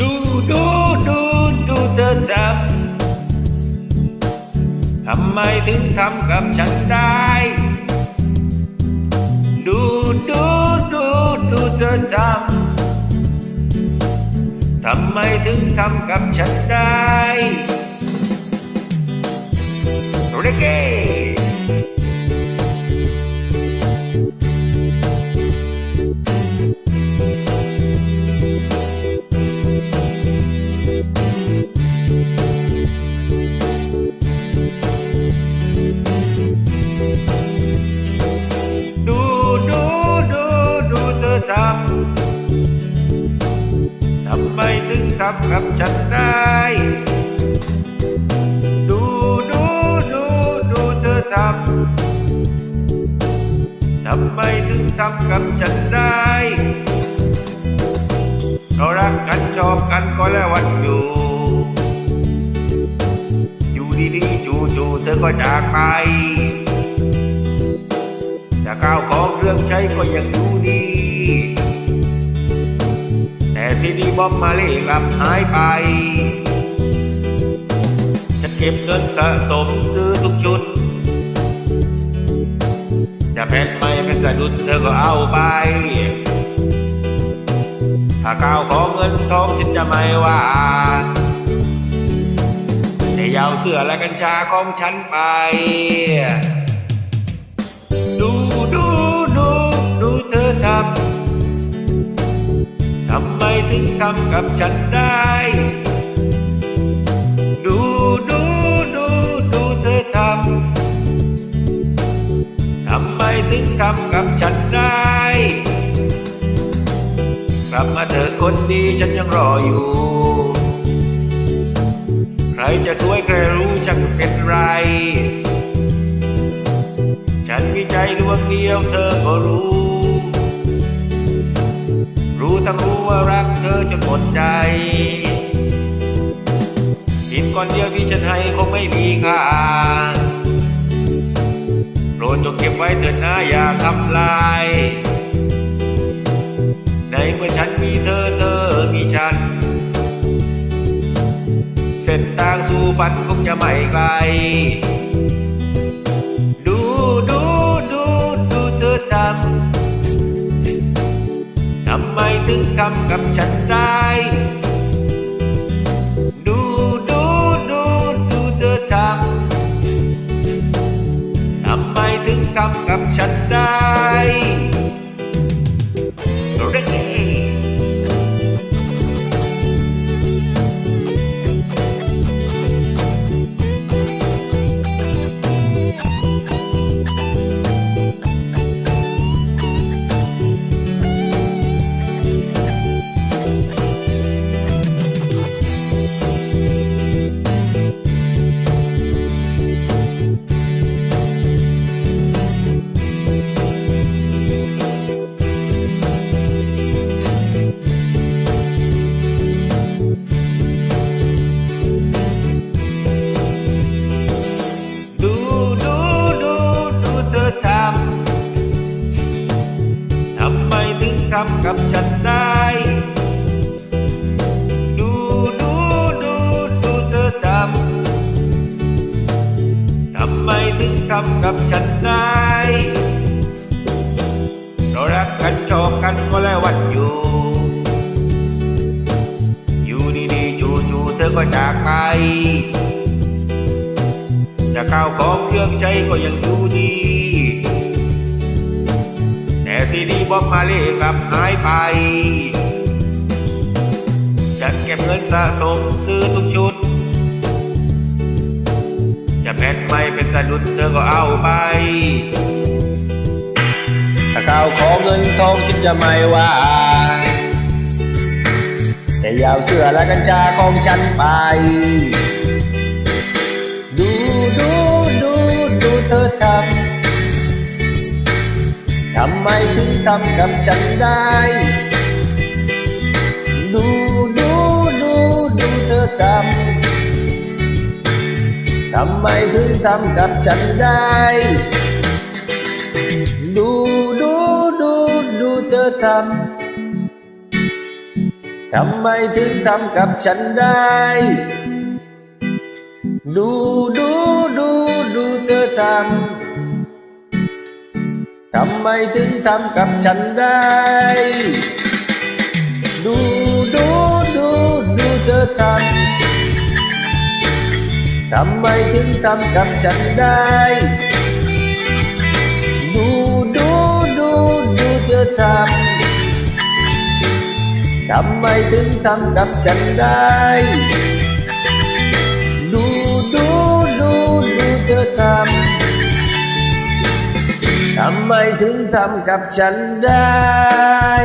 ดูดูดูดูเธอจำทำไมถึงทำกับฉันได้ ดูดูดูดูเธอจำทำไมถึงทำกับฉันได้เถึงทำกับฉันได้ ดูดูดูดูเธอทำทำไมถึงทำกับฉันได้เรารักกันชอบกันก็แล้ววันอยู่ อยู่ดีๆจู่ๆเธอก็จากไปแต่ข้าวของเรื่องใช้ก็ยังดูดี ซีดีบอมมาเล่กลับหายไป จะเก็บเงินสะสมซื้อทุกชุด จะแผ่นไม่เป็นสะดุดเธอก็เอาไป ถ้าข้าวของเงินทองฉันจะไม่ว่าแต่ยาวเสื้อและกัญชาของฉันไป ทำกับฉันได้ ดูดูดูดูเธอทำ ทำไมถึงทำกับฉันได้ กลับมาเถอะคนดีฉันยังรออยู่ ใครจะสวยใครรู้ฉันเป็นไร ฉันมีใจดวงเดียวเธอก็รู้ ทั้งรู้ว่ารักเธอจนหมดใจดินก้อนเดียวที่ฉันให้คงไม่มีค่าโปรดจงเก็บไว้เถิดนะอย่าทำลาย ในเมื่อฉันมีเธอเธอมีฉัน เส้นทางสู่ฝันคงจะไม่ไกลำกับฉันได้ ดูดูดูดูเธอทำทำไมถึงทำกับฉัน ทำกับฉันได้ ดูดูดูดูเธอทำทำไมถึงทำกับฉันได้เรารักกันชอบกันก็แล้ววันอยู่ อยู่ดีๆจู่ๆเธอก็จากไปจะข้าวของเครื่องใช้ก็ยังดูดี ซีดีบอมมาเล่กลับหายไป ฉันเก็บเงินสะสมซื้อทุกชุด จะแผ่นไม่เป็นสะดุดเธอก็เอาไป ถ้าข้าวของเงินทองฉันจะไม่ว่า แต่ยาวเสื้อและกัญชาของฉันไปำทำไมถึงทำกับฉันได้ ดูดูดูดูเธอทำทำไมถึงทำกับฉันได้ ดูดูดูดูเธอทำทำไมถึงทำกับฉันได้ ดูดูดูดูเธอทำ ทำไมถึงทำกับฉันได้ ดูดูดูดูเธอทำทำไมถึงทำกับฉันได้ ดูดูดูดูเธอทำทำไมถึงทำกับฉันได้ ทำไมถึงทำกับฉันได้